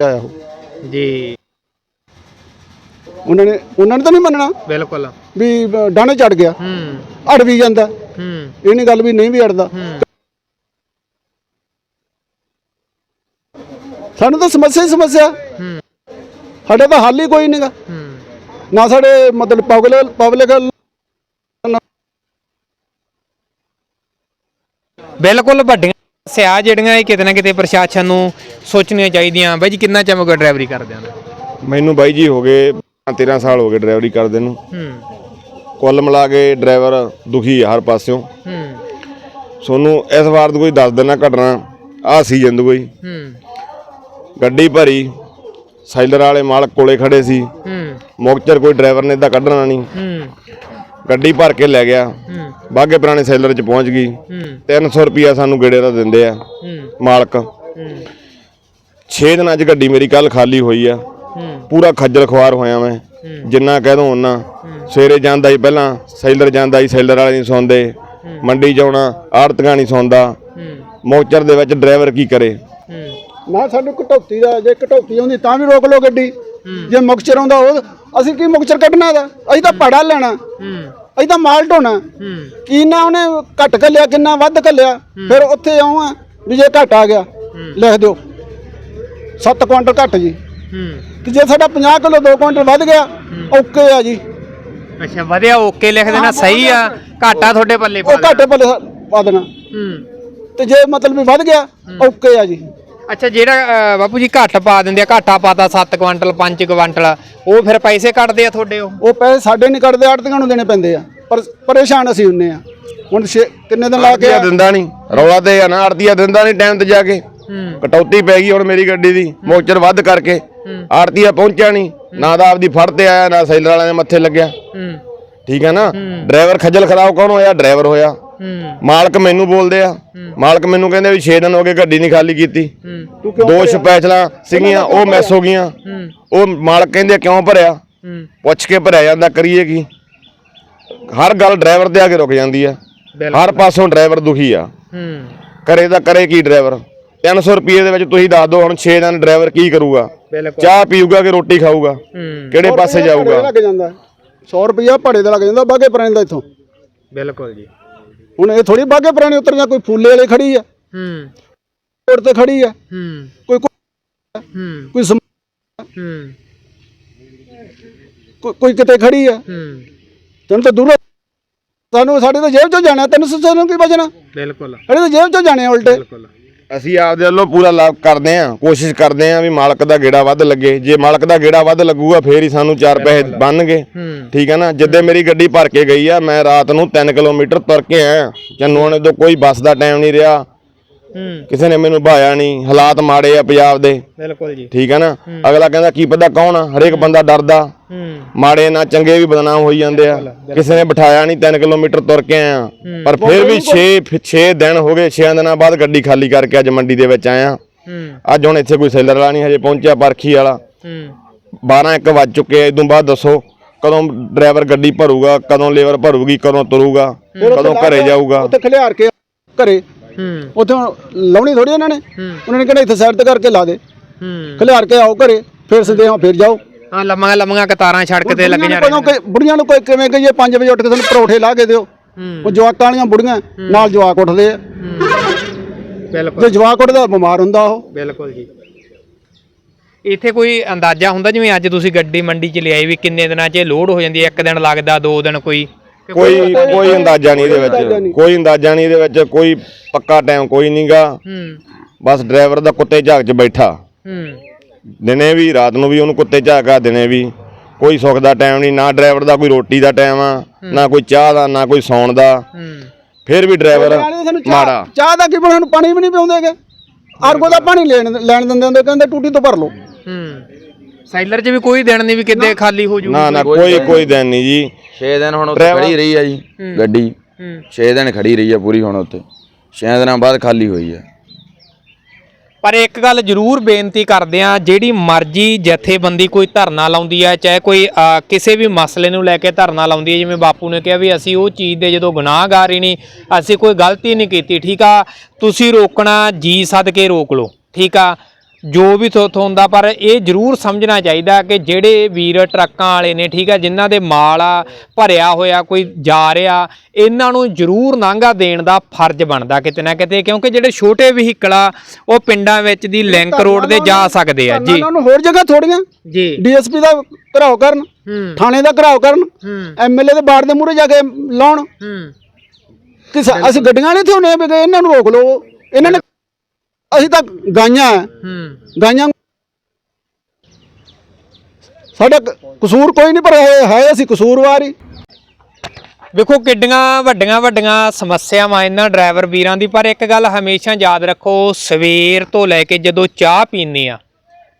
ਆਇਆ ਉਹ। ਜੀ। ਉਹਨਾਂ ਨੇ ਉਹਨਾਂ ਨੇ ਤਾਂ ਨਹੀਂ ਮੰਨਣਾ ਬਿਲਕੁਲ। ਵੀ ਅ, ਡਾਣੇ ਚੜ ਗਿਆ। ਹੂੰ। ਅੜ ਵੀ ਜਾਂਦਾ। ਹੂੰ। ਇਹ ਨਹੀਂ ਗੱਲ ਵੀ ਨਹੀਂ ਵੀ ਅੜਦਾ। ਹੂੰ। ਸਾਨੂੰ ਤਾਂ ਸਮੱਸਿਆ ਹੀ ਸਮੱਸਿਆ। ਹੂੰ। ਸਾਡੇ ਤਾਂ ਹੱਲ ਹੀ ਕੋਈ ਨਹੀਂਗਾ ਹੂੰ। ਨਾ ਸਾਡੇ ਮਤਲਬ ਪਬਲਿਕ ਪਬਲਿਕ ਬਿਲਕੁਲ ਵੱਡੀਆਂ ਸਿਆ ਜਿਹੜੀਆਂ ਇਹ ਕਿਤੇ ਨਾ ਕਿਤੇ ਪ੍ਰਸ਼ਾਸਨ ਨੂੰ ਸੋਚਣੀਆਂ ਚਾਹੀਦੀਆਂ। ਬਾਈ ਜੀ ਕਿੰਨਾ ਚਿਰ ਹੋ ਗਿਆ ਡਰਾਈਵਰੀ ਕਰਦਿਆਂ ਨੂੰ? ਮੈਨੂੰ ਬਾਈ ਜੀ ਹੋ ਗਏ 13 ਸਾਲ ਹੋ ਗਏ ਡਰਾਈਵਰੀ ਕਰਦੇ ਨੂੰ। ਹੂੰ। ਕੁੱਲ ਮਿਲਾ ਕੇ ਡਰਾਈਵਰ ਦੁਖੀ ਆ ਹਰ ਪਾਸਿਓਂ। ਹੂੰ। ਸੋਨੂੰ ਇਸ ਵਾਰ ਦੀ ਕੋਈ ਦੱਸ ਦੇਣਾ ਘਟਨਾ ਆ ਸੀ ਜਿੰਦ ਕੋਈ। ਹੂੰ। ਗੱਡੀ ਭਰੀ ਸਾਈਲਰ ਵਾਲੇ ਮਾਲਕ ਕੋਲੇ ਖੜੇ ਸੀ। ਹੂੰ। ਮੋਕਚਰ ਕੋਈ ਡਰਾਈਵਰ ਨੇ ਤਾਂ ਕੱਢਣਾ ਨਹੀਂ। ਹੂੰ। ਗੱਡੀ ਭਰ ਕੇ ਲੈ ਗਿਆ। ਹੂੰ। ਬਾਗੇ ਪੁਰਾਣੇ ਸੈਲਰ 'ਚ ਪਹੁੰਚ ਗਈ। ਹੂੰ। 300 ਰੁਪਿਆ ਸਾਨੂੰ ਗੇੜੇ ਦਾ ਦਿੰਦੇ ਆ। ਹੂੰ। ਮਾਲਕ। ਹੂੰ। 6 ਦਿਨਾਂ 'ਚ ਗੱਡੀ ਮੇਰੀ ਕੱਲ ਖਾਲੀ ਹੋਈ ਆ। ਹੂੰ। ਪੂਰਾ ਖੱਜਲ ਖੁਆਰ ਹੋਇਆ ਮੈਂ। ਜਿੰਨਾ ਕਹਿ ਦੋ ਉਹਨਾਂ ਸਵੇਰੇ ਜਾਂਦਾ ਹੀ ਪਹਿਲਾਂ ਸੈਲਰ ਜਾਂਦਾ ਹੀ ਸੈਲਰ ਵਾਲੇ ਨਹੀਂ ਸੌਂਦੇ। ਮੰਡੀ ਜਾਉਣਾ ਆੜਤੀਆਂ ਨਹੀਂ ਸੌਂਦਾ। ਹੂੰ। ਮੋਕਚਰ ਦੇ ਵਿੱਚ ਡਰਾਈਵਰ ਕੀ ਕਰੇ? ਹੂੰ। ਨਾ ਸਾਨੂੰ ਘਟੌਤੀ ਦਾ ਜੇ ਘਟੌਤੀ ਆਉਂਦੀ ਤਾਂ ਵੀ ਰੋਕ ਲਓ ਗੱਡੀ। ਜੇ ਮੁਕਚਰ ਆਉਂਦਾ ਉਹ ਅਸੀਂ ਕੀ ਮੁਕਚਰ ਕੱਢਣਾ ਦਾ ਅਸੀਂ ਤਾਂ ਪੜਾ ਲੈਣਾ। ਅਸੀਂ ਤਾਂ ਮਾਲ ਢੋਣਾ। ਕੀ ਨਾ ਉਹਨੇ ਘੱਟ ਕੱਲਿਆ ਕਿੰਨਾ ਵੱਧ ਕੱਲਿਆ ਫਿਰ ਉੱਥੇ ਆਉਂ ਵੀ ਜੇ ਘੱਟ ਆ ਗਿਆ ਲਿਖ ਦਿਓ। 7 ਕੁਇੰਟਲ ਘੱਟ ਜੀ। ਤੇ ਜੇ ਸਾਡਾ 50 ਕਿਲੋ 2 ਕੁਇੰਟਲ ਵੱਧ ਗਿਆ ਓਕੇ ਆ ਜੀ। ਅੱਛਾ ਵਧਿਆ ਓਕੇ ਲਿਖ ਦੇਣਾ ਸਹੀ ਆ। ਘਾਟਾ ਤੁਹਾਡੇ ਪੱਲੇ ਪਾ ਉਹ ਘਾਟੇ ਪੱਲੇ ਪਾ ਦੇਣਾ। ਤੇ ਜੇ ਮਤਲਬ ਵੀ ਵੱਧ ਗਿਆ ਓਕੇ ਆ ਜੀ। ਅੱਛਾ ਜਿਹੜਾ ਅ, ਬਾਪੂ ਜੀ ਘੱਟ ਪਾ ਦਿੰਦੇ ਆ ਘਾਟਾ ਪਾਤਾ 7 ਕੁਆਂਟਲ 5 ਕੁਆਂਟਲ ਉਹ ਫਿਰ ਪੈਸੇ ਕੱਟਦੇ ਆ ਤੁਹਾਡੇ ਉਹ? ਉਹ ਪੈਸੇ ਸਾਡੇ ਨਹੀਂ ਕੱਢਦੇ ਆੜਤੀਆਂ ਨੂੰ ਦੇਣੇ ਪੈਂਦੇ ਆ। ਪਰ ਪਰੇਸ਼ਾਨ ਅਸੀਂ ਹੁੰਨੇ ਆ। ਹੁਣ ਛੇ- ਕਿੰਨੇ ਦਿਨ ਲਾ ਕੇ ਆੜਤੀਆ ਦਿੰਦਾ ਨਹੀਂ ਰੌਲਾ ਤੇ ਆ ਨਾ ਆੜਤੀਆ ਦਿੰਦਾ ਨਹੀਂ ਟਾਈਮ ਤੇ ਜਾ ਕੇ। ਕਟੌਤੀ ਪੈ ਗਈ ਹੁਣ ਮੇਰੀ ਗੱਡੀ ਦੀ ਮੋਚਰ ਵੱਧ ਕਰਕੇ। ਆੜਤੀਆ ਪਹੁੰਚਿਆ ਨਹੀਂ ਨਾ ਤਾਂ ਆਪਦੀ ਫੜ ਤੇ ਆਇਆ ਨਾ ਸੈਲਰ ਵਾਲਿਆਂ ਦੇ ਮੱਥੇ ਲੱਗਿਆ। ਹੂੰ। ਠੀਕ ਹੈ ਨਾ? ਡਰਾਈਵਰ ਖੱਜਲ ਖਰਾਬ ਕੌਣ ਹੋਇਆ? ਡਰਾਈਵਰ ਹੋਇਆ। ਮਾਲਕ ਮੈਨੂੰ ਬੋਲਦੇ ਆ। ਮਾਲਕ ਮੈਨੂੰ ਕਹਿੰਦੇ ਵੀ 6 ਦਿਨ ਹੋ ਗਏ ਗੱਡੀ ਨਹੀਂ ਖਾਲੀ ਕੀਤੀ। ਦੋ ਸਪੈਸ਼ਲਾਂ ਸੀਗੀਆਂ ਉਹ ਮਿਸ ਹੋ ਗਈਆਂ। ਉਹ ਮਾਲਕ ਕਹਿੰਦੇ ਕਿਉਂ ਭਰਿਆ? ਪੁੱਛ ਕੇ ਭਰਿਆ ਜਾਂਦਾ ਕਰੀਏ ਕੀ? ਹਰ ਗੱਲ ਡਰਾਈਵਰ ਦੇ ਆ ਕੇ ਰੁਕ ਜਾਂਦੀ ਆ। ਹਰ ਪਾਸੋਂ ਡਰਾਈਵਰ ਦੁਖੀ ਆ। ਕਰੇ ਤਾਂ ਕਰੇ ਕੀ ਡਰਾਈਵਰ? 300 ਰੁਪਏ ਦੇ ਵਿੱਚ ਤੁਸੀਂ ਦੱਸ ਦਿਓ ਹੁਣ 6 ਦਿਨ ਡਰਾਈਵਰ ਕੀ ਕਰੂਗਾ? ਚਾਹ ਪੀਊਗਾ ਕਿ ਰੋਟੀ ਖਾਊਗਾ? ਕਿਹੜੇ ਪਾਸੇ ਜਾਊਗਾ? ਲੱਗ ਜਾਂਦਾ। 100 ਰੁਪਿਆ ਭਾੜੇ ਦਾ ਲੱਗ ਜਾਂਦਾ ਬਾਗੇ ਪੁਰਾਣੇ ਦਾ ਇੱਥੋਂ। ਬਿਲਕੁਲ ਜੀ। ਹੁਣ ਇਹ ਥੋੜੀ ਬਾਗੇ ਪੁਰਾਣੇ ਉਤਰੀਆਂ ਕੋਈ ਫੂਲੇ ਵਾਲੇ ਖੜੀ ਆ। ਹੂੰ। ਰੋਡ ਤੇ ਖੜੀ ਆ। ਹੂੰ। ਕੋਈ ਕੋਈ- ਹੂੰ। ਕੋਈ ਸਮ- ਹੂੰ। ਕੋਈ- ਕੋਈ ਕਿਤੇ ਖੜੀ ਆ। ਹੂੰ। ਤੈਨੂੰ ਤਾਂ ਦੂਰੋਂ ਸਾਨੂੰ ਸਾਡੇ ਤਾਂ ਜੇਬ ਚੋਂ ਜਾਣਾ ਤੈਨੂੰ ਸਾਨੂੰ ਕੀ ਬਚਣਾ? ਬਿਲਕੁਲ। ਸਾਡੇ ਤਾਂ ਜੇਬ ਚੋਂ ਜਾਣੇ ਆ ਉਲਟੇ। ਬਿਲਕੁਲ। ਅਸੀਂ ਆਪਦੇ ਵੱਲੋਂ ਪੂਰਾ ਲਾਭ ਕਰਦੇ ਆਂ ਕੋਸ਼ਿਸ਼ ਕਰਦੇ ਆਂ ਵੀ ਮਾਲਕ ਦਾ ਗੇੜਾ ਵੱਧ ਲੱਗੇ। ਜੇ ਮਾਲਕ ਦਾ ਗੇੜਾ ਵੱਧ ਲੱਗੂਗਾ ਫੇਰ ਹੀ ਸਾਨੂੰ ਚਾਰ ਪੈਸੇ ਬਣਨਗੇ। ਠੀਕ ਹੈ ਨਾ? ਜਿੱਦੇ ਮੇਰੀ ਗੱਡੀ ਭਰ ਕੇ ਗਈ ਆ ਮੈਂ ਰਾਤ ਨੂੰ 3 ਕਿਲੋਮੀਟਰ ਤੁਰ ਕੇ ਆਇਆ। ਚੰਨੂਆਣੇ ਤੋਂ ਕੋਈ ਬੱਸ ਦਾ ਟਾਈਮ ਨਹੀਂ ਰਿਹਾ। ਕਿਸੇ ਨੇ ਮੈਨੂੰ ਭਾਇਆ ਨਹੀਂ ਹਾਲਾਤ ਮਾੜੇ ਆ ਪੰਜਾਬ ਦੇ। ਬਿਲਕੁਲ ਜੀ। ਠੀਕ ਹੈ ਨਾ? ਅਗਲਾ ਕਹਿੰਦਾ ਕੀ ਪਤਾ ਕੌਣ ਆ? ਹਰੇਕ ਬੰਦਾ ਡਰਦਾ। ਹੂੰ। ਮਾੜੇ ਨਾ ਚੰਗੇ ਵੀ ਬਦਨਾਮ ਹੋਈ ਜਾਂਦੇ ਆ। ਕਿਸੇ ਨੇ ਬਿਠਾਇਆ ਨਹੀਂ 3 ਕਿਲੋਮੀਟਰ ਤੁਰ ਕੇ ਆਇਆ। ਪਰ ਫਿਰ ਵੀ 6 6 ਦਿਨ ਹੋ ਗਏ 6 ਦਿਨਾਂ ਬਾਅਦ ਗੱਡੀ ਖਾਲੀ ਕਰਕੇ ਅੱਜ ਮੰਡੀ ਦੇ ਵਿੱਚ ਆਇਆ। ਅੱਜ ਹੁਣ ਇੱਥੇ ਕੋਈ ਸੈਲਰ ਵਾਲਾ ਨਹੀਂ ਹਜੇ ਪਹੁੰਚਿਆ ਪਰਖੀ ਵਾਲਾ। ਹੂੰ। 12 1 ਵੱਜ ਚੁੱਕੇ ਆ ਇਦੋਂ ਬਾਅਦ ਦੱਸੋ ਕਦੋਂ ਡਰਾਈਵਰ ਗੱਡੀ ਭਰੂਗਾ ਕਦੋਂ ਲੇਬਰ ਭਰੂਗੀ ਕਦੋਂ ਤੁਰੂਗਾ ਕਦੋਂ ਘਰੇ ਜਾਊਗਾ। ਉੱਥੇ ਖਲਿਆਰ ਕੇ ਘਰੇ ਉੱਥੇ ਲਾਉਣੀ ਥੋੜੀ ਉਹਨਾਂ ਨੇ। ਹੂੰ। ਉਹਨਾਂ ਨੇ ਕਹਿੰਦਾ ਇੱਥੇ ਸਾਈਡ ਤੇ ਕਰਕੇ ਲਾ ਦੇ। ਹੂੰ। ਖਲਿਆਰ ਕੇ ਆਓ ਘਰੇ ਫਿਰ ਸਿੱਧੇ ਹਾਂ ਫਿਰ ਜਾਓ। ਆ ਲੰਮੀਆਂ ਲੰਮੀਆਂ ਕਤਾਰਾਂ ਸੜਕ ਤੇ ਬੁੜੀਆਂ ਨੂੰ ਕੋਈ- ਬੁੜੀਆਂ ਨੂੰ ਕੋਈ ਕਿਵੇਂ ਕਹੀਏ 5 ਵਜੇ ਉੱਠ ਕੇ ਸਾਨੂੰ ਪਰੌਠੇ ਲਾ ਕੇ ਦਿਓ। ਹੂੰ। ਉਹ ਜਵਾਕਾਂ ਵਾਲੀਆਂ ਬੁੜੀਆਂ ਨਾਲ ਜਵਾਕ ਉੱਠਦੇ ਆ। ਬਿਲਕੁਲ। ਜੇ ਜਵਾਕ ਉੱਠਦਾ ਬਿਮਾਰ ਹੁੰਦਾ ਉਹ। ਬਿਲਕੁਲ ਜੀ। ਇੱਥੇ ਕੋਈ ਅੰਦਾਜ਼ਾ ਹੁੰਦਾ ਜਿਵੇਂ ਅੱਜ ਤੁਸੀਂ ਗੱਡੀ ਮੰਡੀ 'ਚ ਲਿਆਈ ਵੀ ਕਿੰਨੇ ਦਿਨਾਂ 'ਚ ਇਹ ਲੋਡ ਹੋ ਜਾਂਦੀ ਹੈ? ਇੱਕ ਦਿਨ ਲੱਗਦਾ ਦੋ ਦਿਨ ਕੋਈ? ਕੋਈ ਕੋਈ ਅੰਦਾਜ਼ਾ ਨਹੀਂ ਇਹਦੇ ਵਿੱਚ। ਕੋਈ ਅੰਦਾਜ਼ਾ ਨਹੀਂ ਇਹਦੇ ਵਿੱਚ ਕੋਈ ਪੱਕਾ ਟਾਈਮ ਕੋਈ ਨਹੀਂਗਾ ਹੂੰ। ਬਸ ਡਰਾਈਵਰ ਦਾ ਕੁੱਤੇ ਝਾਕ 'ਚ ਬੈਠਾ। ਹੂੰ। ਦਿਨੇ ਵੀ ਰਾਤ ਨੂੰ ਵੀ ਉਹਨੂੰ ਕੁੱਤੇ ਝਾਕਾ ਦਿਨੇ ਵੀ। ਕੋਈ ਸੁੱਖ ਦਾ ਟਾਈਮ ਨਹੀਂ ਨਾ ਡਰਾਈਵਰ ਦਾ ਕੋਈ ਰੋਟੀ ਦਾ ਟਾਈਮ ਆ ਨਾ ਕੋਈ ਚਾਹ ਦਾ ਨਾ ਕੋਈ ਸੌਣ ਦਾ। ਹੂੰ। ਫਿਰ ਵੀ ਡਰਾਈਵਰ ਮਾੜਾ। ਚਾਹ ਦਾ ਕੀ ਬਣਾ ਸਾਨੂੰ ਪਾਣੀ ਵੀ ਨਹੀਂ ਪਿਉਂਦੇਗੇ। ਆਰਗੋ ਦਾ ਪਾਣੀ ਲੈਣ ਲੈਣ ਦਿੰਦੇ ਹੁੰਦੇ ਕਹਿੰਦੇ ਟੂਟੀ ਤੋਂ ਭਰ ਲਓ। ਹੂੰ। ਸੈਲਰ 'ਚ ਵੀ ਕੋਈ ਦਿਨ ਨਹੀਂ ਵੀ ਕਿੱਦੇ ਖਾਲੀ ਹੋ ਜੂ ਨਾ ਨਾ ਕੋਈ ਕੋਈ ਦਿਨ ਨਹੀਂ। ਜੀ। 6 ਦਿਨ ਹੁਣ ਉੱਥੇ ਖੜੀ ਰਹੀ ਆ ਜੀ ਗੱਡੀ। ਹੂੰ। 6 ਦਿਨ ਖੜੀ ਰਹੀ ਆ ਪੂਰੀ ਹੁਣ ਉੱਥੇ। 6 ਦਿਨਾਂ ਬਾਅਦ ਖਾਲੀ ਹੋਈ ਆ। ਪਰ ਇੱਕ ਗੱਲ ਜ਼ਰੂਰ ਬੇਨਤੀ ਕਰਦੇ ਆ ਜਿਹੜੀ ਮਰਜ਼ੀ ਜਥੇਬੰਦੀ ਕੋਈ ਧਰਨਾ ਲਾਉਂਦੀ ਹੈ ਚਾਹੇ ਕੋਈ ਕਿਸੇ ਵੀ ਮਸਲੇ ਨੂੰ ਲੈ ਕੇ ਧਰਨਾ ਲਾਉਂਦੀ ਹੈ ਜਿਵੇਂ ਬਾਪੂ ਨੇ ਕਿਹਾ ਵੀ ਅਸੀਂ ਉਹ ਚੀਜ਼ ਦੇ ਜਦੋਂ ਗੁਨਾਹਗਾਰ ਹੀ ਨਹੀਂ ਅਸੀਂ ਕੋਈ ਗਲਤੀ ਨਹੀਂ ਕੀਤੀ ਠੀਕ ਆ? ਤੁਸੀਂ ਰੋਕਣਾ ਜੀ ਸਦਕੇ ਰੋਕ ਲਓ ਠੀਕ ਆ? ਜੋ ਵੀ ਥੋਥੋਂ ਹੁੰਦਾ ਪਰ ਇਹ ਜ਼ਰੂਰ ਸਮਝਣਾ ਚਾਹੀਦਾ ਕਿ ਜਿਹੜੇ ਵੀਰ ਟਰੱਕਾਂ ਵਾਲੇ ਨੇ ਠੀਕ ਆ ਜਿਨ੍ਹਾਂ ਦੇ ਮਾਲ ਆ ਭਰਿਆ ਹੋਇਆ ਕੋਈ ਜਾ ਰਿਹਾ ਇਹਨਾਂ ਨੂੰ ਜ਼ਰੂਰ ਨਾਂਗਾ ਦੇਣ ਦਾ ਫਰਜ਼ ਬਣਦਾ ਕਿਤੇ ਨਾ ਕਿਤੇ ਕਿਉਂਕਿ ਜਿਹੜੇ ਛੋਟੇ ਵਹੀਕਲ ਆ ਉਹ ਪਿੰਡਾਂ ਵਿੱਚ ਦੀ ਲਿੰਕ ਰੋਡ ਦੇ ਜਾ ਸਕਦੇ ਆ ਜੀ। ਉਹਨਾਂ ਨੂੰ ਹੋਰ ਜਗ੍ਹਾ ਥੋੜੀਆਂ? ਜੀ। ਡੀਐਸਪੀ ਦਾ ਘਰਾਓ ਕਰਨ ਥਾਣੇ ਦਾ ਘਰਾਓ ਕਰਨ ਐਮਐਲਏ ਦੇ ਬਾੜ ਦੇ ਮੂਹਰੇ ਜਾ ਕੇ ਲਾਉਣ। ਹੂੰ। ਕਿ ਅਸੀਂ ਗੱਡੀਆਂ ਨਹੀਂ ਥੋਨੇ ਵੀ ਗਏ ਇਹਨਾਂ ਨੂੰ ਰੋਕ ਲਓ ਇਹਨਾਂ ਨੇ ਅਸੀਂ ਤਾਂ ਗਾਈਆਂ ਹੈ, ਹੂੰ। ਗਾਈਆਂ ਸਾਡਾ ਕ- ਕਸੂਰ ਕੋਈ ਨਹੀਂ ਪਰ ਹੈ ਹੈ ਅਸੀਂ ਕਸੂਰਵਾਰ ਹੀ। ਵੇਖੋ ਕਿੱਡੀਆਂ ਵੱਡੀਆਂ ਵੱਡੀਆਂ ਸਮੱਸਿਆਵਾਂ ਇਹਨਾਂ ਡਰਾਈਵਰ ਵੀਰਾਂ ਦੀ ਪਰ ਇੱਕ ਗੱਲ ਹਮੇਸ਼ਾ ਯਾਦ ਰੱਖੋ ਸਵੇਰ ਤੋਂ ਲੈ ਕੇ ਜਦੋਂ ਚਾਹ ਪੀਂਦੇ ਆ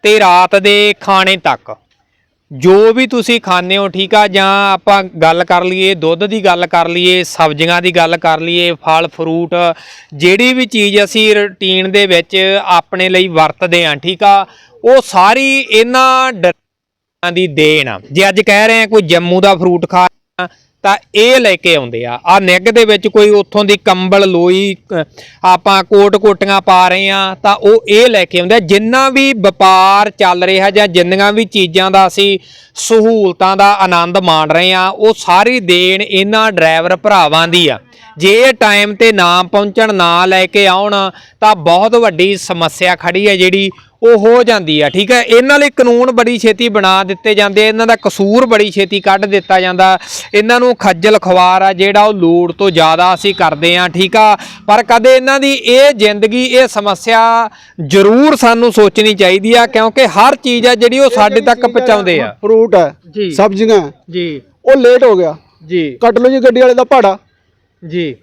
ਤੇ ਰਾਤ ਦੇ ਖਾਣੇ ਤੱਕ। ਜੋ ਵੀ ਤੁਸੀਂ ਖਾਂਦੇ ਹੋ, ਠੀਕ ਆ, ਜਾਂ ਆਪਾਂ ਗੱਲ ਕਰ ਲਈਏ, ਦੁੱਧ ਦੀ ਗੱਲ ਕਰ ਲਈਏ, ਸਬਜ਼ੀਆਂ ਦੀ ਗੱਲ ਕਰ ਲਈਏ, ਫਲ, ਫਰੂਟ, ਜਿਹੜੀ ਵੀ ਚੀਜ਼ ਅਸੀਂ ਰੁਟੀਨ ਦੇ ਵਿੱਚ ਆਪਣੇ ਲਈ ਵਰਤਦੇ ਆ ਠੀਕ ਆ, ਉਹ ਸਾਰੀ ਇਹਨਾਂ ਡਰਾਈਵਰਾਂ ਦੀ ਦੇਣ ਆ। ਜੇ ਅੱਜ ਕਹਿ ਰਹੇ ਆ ਕੋਈ ਜੰਮੂ ਦਾ ਫਰੂਟ ਖਾ ਤਾਂ ਇਹ ਲੈ ਕੇ ਆਉਂਦੇ ਆ। ਆ ਨਿੱਘ ਦੇ ਵਿੱਚ ਕੋਈ ਉੱਥੋਂ ਦੀ ਕੰਬਲ, ਲੋਈ ਆਪਾਂ ਕੋਟ ਕੋਟੀਆਂ ਪਾ ਰਹੇ ਆ, ਤਾਂ ਉਹ ਇਹ ਲੈ ਕੇ ਆਉਂਦੇ ਆ। ਜਿੰਨਾ ਵੀ ਵਪਾਰ ਚੱਲ ਰਿਹਾ ਜਾਂ ਜਿੰਨੀਆਂ ਵੀ ਚੀਜ਼ਾਂ ਦਾ ਅਸੀਂ ਸਹੂਲਤਾਂ ਦਾ ਆਨੰਦ ਮਾਣ ਰਹੇ ਆ, ਉਹ ਸਾਰੀ ਦੇਣ ਇਹਨਾਂ ਡਰਾਈਵਰ ਭਰਾਵਾਂ ਦੀ ਆ। ਜੇ ਟਾਈਮ ਤੇ ਨਾ ਪਹੁੰਚਣ, ਨਾ ਲੈ ਕੇ ਆਉਣ, ਤਾਂ ਬਹੁਤ ਵੱਡੀ ਸਮੱਸਿਆ ਖੜੀ ਹੈ ਜਿਹੜੀ ਉਹ ਹੋ ਜਾਂਦੀ ਆ ਠੀਕ ਹੈ? ਇਹਨਾਂ ਲਈ ਕਾਨੂੰਨ ਬੜੀ ਛੇਤੀ ਬਣਾ ਦਿੱਤੇ ਜਾਂਦੇ ਆ, ਇਹਨਾਂ ਦਾ ਕਸੂਰ ਬੜੀ ਛੇਤੀ ਕੱਢ ਦਿੱਤਾ ਜਾਂਦਾ। ਇਹਨਾਂ ਨੂੰ ਖੱਜਲ ਖਵਾਰ ਆ ਜਿਹੜਾ ਉਹ ਲੋੜ ਤੋਂ ਜ਼ਿਆਦਾ ਅਸੀਂ ਕਰਦੇ ਆ ਠੀਕ ਆ? ਪਰ ਕਦੇ ਇਹਨਾਂ ਦੀ ਇਹ ਜ਼ਿੰਦਗੀ ਇਹ ਸਮੱਸਿਆ ਜ਼ਰੂਰ ਸਾਨੂੰ ਸੋਚਣੀ ਚਾਹੀਦੀ ਆ ਕਿਉਂਕਿ ਹਰ ਚੀਜ਼ ਆ ਜਿਹੜੀ ਉਹ ਸਾਡੇ ਤੱਕ ਪਹੁੰਚਾਉਂਦੇ ਆ। ਫਰੂਟ ਹੈ ਜੀ। ਸਬਜ਼ੀਆਂ ਜੀ। ਉਹ ਲੇਟ ਹੋ ਗਿਆ। ਜੀ। ਕੱਟ ਲਓ ਜੀ ਗੱਡੀ ਵਾਲੇ ਦਾ ਭਾੜਾ। ਜੀ।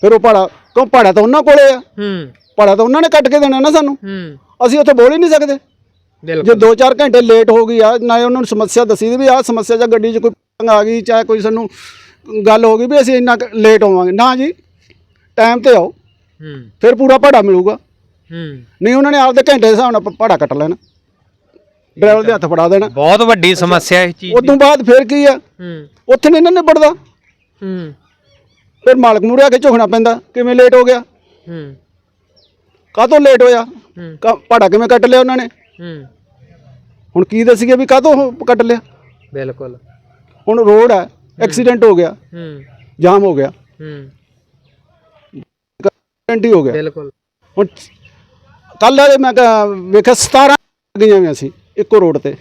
ਫਿਰ ਉਹ ਭਾੜਾ ਕਿਉਂ ਭਾੜਾ ਤਾਂ ਉਹਨਾਂ ਕੋਲੇ ਆ? ਹੂੰ। ਭਾੜਾ ਤਾਂ ਉਹਨਾਂ ਨੇ ਕੱਟ ਕੇ ਦੇਣਾ ਨਾ ਸਾਨੂੰ। ਹੂੰ। ਅਸੀਂ ਉੱਥੇ ਬੋਲ ਹੀ ਨਹੀਂ ਸਕਦੇ। ਜੇ ਬਿਲਕੁਲ 2-4 ਘੰਟੇ ਲੇਟ ਹੋ ਗਈ ਆ ਨਾ ਉਹਨਾਂ ਨੂੰ ਸਮੱਸਿਆ ਦੱਸੀ ਦੀ ਵੀ ਆਹ ਸਮੱਸਿਆ ਜਾਂ ਗੱਡੀ 'ਚ ਕੋਈ ਆ ਗਈ ਚਾਹੇ ਕੋਈ ਸਾਨੂੰ ਗੱਲ ਹੋ ਗਈ ਵੀ ਅਸੀਂ ਇੰਨਾ ਲੇਟ ਹੋਵਾਂਗੇ। ਨਾ ਜੀ ਟਾਈਮ ਤੇ ਆਓ ਹੂੰ। ਫਿਰ ਪੂਰਾ ਭਾੜਾ ਮਿਲੂਗਾ। ਹੂੰ। ਨਹੀਂ ਉਹਨਾਂ ਨੇ ਆਪਦੇ ਘੰਟੇ ਦੇ ਹਿਸਾਬ ਨਾਲ ਭਾੜਾ ਕੱਟ ਲੈਣਾ। ਡਰਾਈਵਰ ਦੇ ਹੱਥ ਫੜਾ ਦੇਣਾ। ਬਹੁਤ ਵੱਡੀ ਸਮੱਸਿਆ ਇਸ ਚੀਜ਼ ਤੋਂ ਬਾਅਦ ਫਿਰ ਕੀ ਆ? ਹੂੰ। ਉੱਥੇ ਨਹੀਂ ਇਹਨਾਂ ਨੇ ਹੂੰ। ਫਿਰ ਮਾਲਕ ਮੂਹਰੇ ਆ ਕੇ ਝੁਕਣਾ ਪੈਂਦਾ। ਕਿਵੇਂ ਲੇਟ ਹੋ ਗਿਆ? ਹੂੰ। ਕਾਹਤੋਂ ਲੇਟ ਹੋਇਆ? ਕਾ- ਭਾੜਾ ਕਿਵੇਂ ਕੱਟ ਲਿਆ ਉਹਨਾਂ ਨੇ? ਹੂੰ। ਹੁਣ ਕੀ ਦੱਸੀਏ ਵੀ ਕਾਹਤੋਂ ਉਹ ਕੱਟ ਲਿਆ? ਬਿਲਕੁਲ। ਹੁਣ ਰੋਡ ਹੈ ਐਕਸੀਡੈਂਟ ਹੋ ਗਿਆ। ਹੂੰ। ਜਾਮ ਹੋ ਗਿਆ। ਹੂੰ। ਐਕਸੀਡੈਂਟ ਹੀ ਹੋ ਗਿਆ। ਬਿਲਕੁਲ। ਹੁਣ ਕੱਲ ਮੈਂ ਕਿਹਾ ਵੇਖਿਆ 17 ਗੱਡੀਆਂ ਵੀ ਸੀ ਇੱਕੋ ਰੋਡ ਤੇ।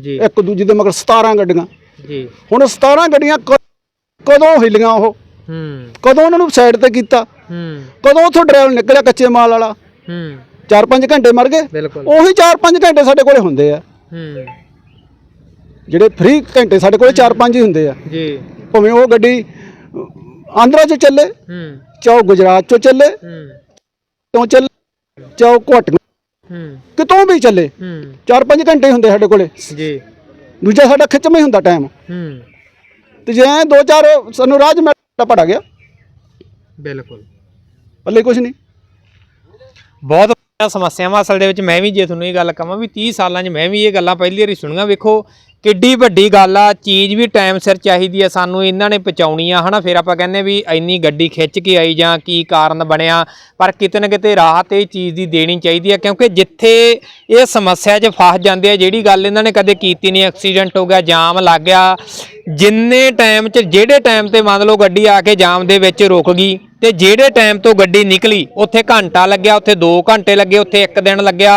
ਜੀ। ਇੱਕ ਦੂਜੀ ਦੇ ਮਗਰ 17 ਗੱਡੀਆਂ। ਜੀ। ਹੁਣ 17 ਗੱਡੀਆਂ ਕਦੋਂ ਹਿੱਲੀਆਂ ਉਹ? ਹੂੰ। ਕਦੋਂ ਉਹਨਾਂ ਨੂੰ ਸਾਈਡ ਤੇ ਕੀਤਾ? ਹੂੰ। ਕਦੋਂ ਉੱਥੋਂ ਡਰਾਈਵਰ ਨਿਕਲਿਆ ਕੱਚੇ ਮਾਲ ਵਾਲਾ? ਹੂੰ। 4-5 ਘੰਟੇ ਮਰ ਗਏ? ਬਿਲਕੁਲ। ਉਹੀ 4-5 ਘੰਟੇ ਸਾਡੇ ਕੋਲੇ ਹੁੰਦੇ ਆ। ਹੂੰ। ਜਿਹੜੇ ਫ੍ਰੀ ਘੰਟੇ ਸਾਡੇ ਕੋਲੇ 4-5 ਹੀ ਹੁੰਦੇ ਆ। ਜੀ। ਭਾਵੇਂ ਉਹ ਗੱਡੀ ਆਂਧਰਾ ਚ ਚੱਲੇ ਹੂੰ। ਚਾਹੇ ਉਹ ਗੁਜਰਾਤ ਚੋਂ ਚੱਲੇ ਹੂੰ। ਤੋਂ ਚੱਲੇ ਚਾਹੇ ਉਹ ਘੁੱਟ ਹੂੰ। ਕਿਤੋਂ ਵੀ ਚੱਲੇ ਹੂੰ। 4-5 ਘੰਟੇ ਹੀ ਹੁੰਦੇ ਸਾਡੇ ਕੋਲੇ। ਜੀ। ਦੂਜਾ ਸਾਡਾ ਖਿੱਚਵੇਂ ਹੁੰਦਾ ਟਾਈਮ ਹੂੰ। ਤੇ ਜੇ ਐਂ ਦੋ ਚਾਰ ਸਾਨੂੰ ਰਾਜ ਮੈਂ ਪੜਾ ਗਿਆ। ਬਿਲਕੁਲ। ਪੱਲੇ ਕੁਝ ਨਹੀਂ। ਬਹੁਤ ਵੱਡੀਆਂ ਸਮੱਸਿਆਵਾਂ ਅਸਲ ਦੇ ਵਿੱਚ ਮੈਂ ਵੀ ਜੇ ਤੁਹਾਨੂੰ ਇਹ ਗੱਲ ਕਹਾਂ ਵੀ 30 ਸਾਲਾਂ 'ਚ ਮੈਂ ਵੀ ਇਹ ਗੱਲਾਂ ਪਹਿਲੀ ਵਾਰੀ ਸੁਣੀਆਂ, ਵੇਖੋ ਕਿੱਡੀ ਵੱਡੀ ਗੱਲ ਆ, ਚੀਜ਼ ਵੀ ਟਾਈਮ ਸਿਰ ਚਾਹੀਦੀ ਆ ਸਾਨੂੰ, ਇਹਨਾਂ ਨੇ ਪਹੁੰਚਾਉਣੀ ਆ ਹਨਾ, ਫਿਰ ਆਪਾਂ ਕਹਿੰਦੇ ਵੀ ਇੰਨੀ ਗੱਡੀ ਖਿੱਚ ਕੇ ਆਈ ਜਾਂ ਕੀ ਕਾਰਨ ਬਣਿਆ, ਪਰ ਕਿਤੇ ਨਾ ਕਿਤੇ ਰਾਹਤ ਇਹ ਚੀਜ਼ ਦੀ ਦੇਣੀ ਚਾਹੀਦੀ ਆ, ਕਿਉਂਕਿ ਜਿੱਥੇ ਇਹ ਸਮੱਸਿਆ 'ਚ ਫਸ ਜਾਂਦੇ ਆ, ਜਿਹੜੀ ਗੱਲ ਇਹਨਾਂ ਨੇ ਕਦੇ ਕੀਤੀ ਨਹੀਂ ਐਕਸੀਡੈਂਟ ਹੋ ਗਿਆ, ਜਾਮ ਲੱਗ ਗਿਆ, ਜਿੰਨੇ ਟਾਈਮ 'ਚ, ਜਿਹੜੇ ਟਾਈਮ ਤੇ ਮੰਨ ਲਓ ਗੱਡੀ ਆ ਕੇ ਜਾਮ ਦੇ ਵਿੱਚ ਰੁਕ ਗਈ ਤੇ ਜਿਹੜੇ ਟਾਈਮ ਤੋਂ ਗੱਡੀ ਨਿਕਲੀ, ਉੱਥੇ ਘੰਟਾ ਲੱਗਿਆ, ਉੱਥੇ 2 ਘੰਟੇ ਲੱਗੇ, ਉੱਥੇ 1 ਦਿਨ ਲੱਗਿਆ।